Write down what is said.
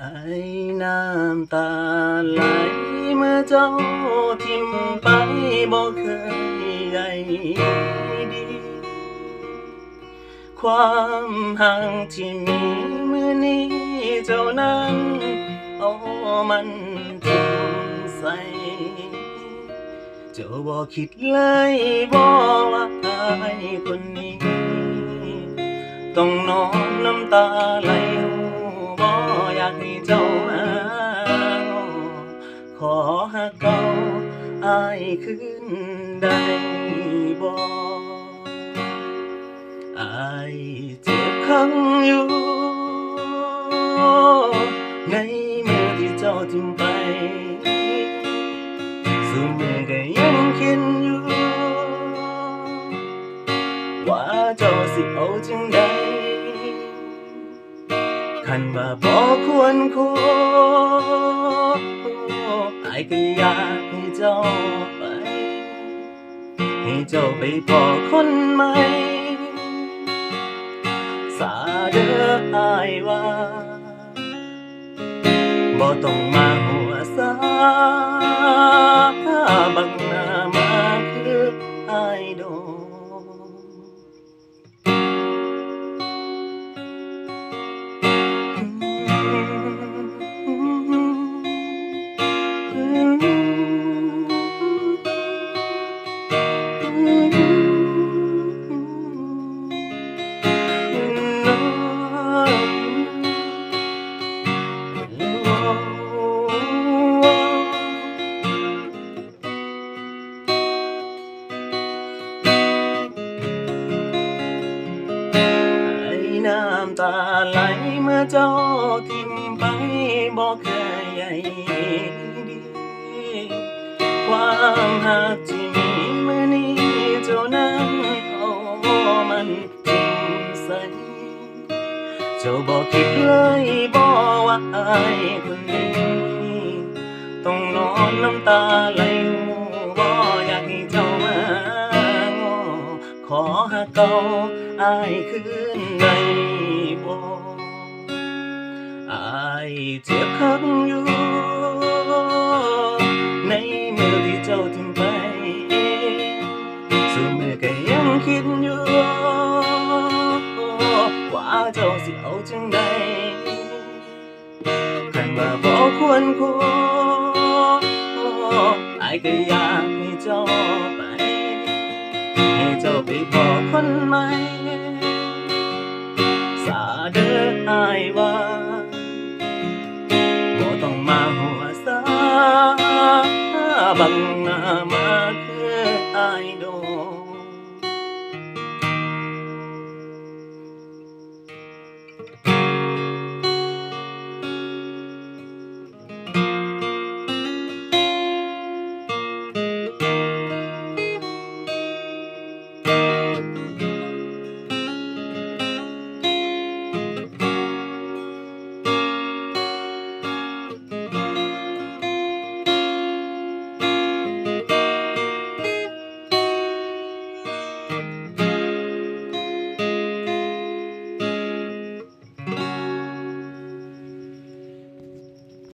ไอ้น้ำตาไหลเมื่อเจ้าทิมไปบ่เคยใหญ่ดี ความห่างที่มีมือนี้เจ้านั้นเอามันทิมใส่เจ้าบ่คิดเลยบ่ว่าไอ้คนนี้ ต้องนอนน้ำตาไหล เจ้ามาง้อขอหักเก่าอายคืนได้บ่อายเจ็บขังอยู่ในมือที่เจ้าทิ้งไปสุมือก็ยังคิดอยู่ว่าเจ้าสิเอาจังใด คันว่าบ่ควรคุยอายก็อยากให้เจ้าไป ให้เจ้าไปพอคนใหม่ สาเด้ออายว่าบ่ต้องมาหัวซาบังหน้ามาคืออายโดไเจ้าทิ้งไปบอกเคยใหญ่ดีความหักที่มีเมื่อนี้เจ้านั้นเอามันทิ้งใส่เจ้าบอกคิดเลยบอกว่าอายคนนี้ต้องนอนน้ำตาไหลบ่อยากให้เจ้ามางอขอหักเก่าอายคืนได้บ่อายเจ็บคักอยู่ ในมือที่เจ้าทิ้งไปส่วนมือก็ยังคิดอยู่ ว่าเจ้าสิเอาจังใดคันว่าบ่ควรคุยอายก็อยากให้เจ้าไป ให้เจ้าไปบอกคนใหม่สาเด้ออ bằng mà cứ ai đâu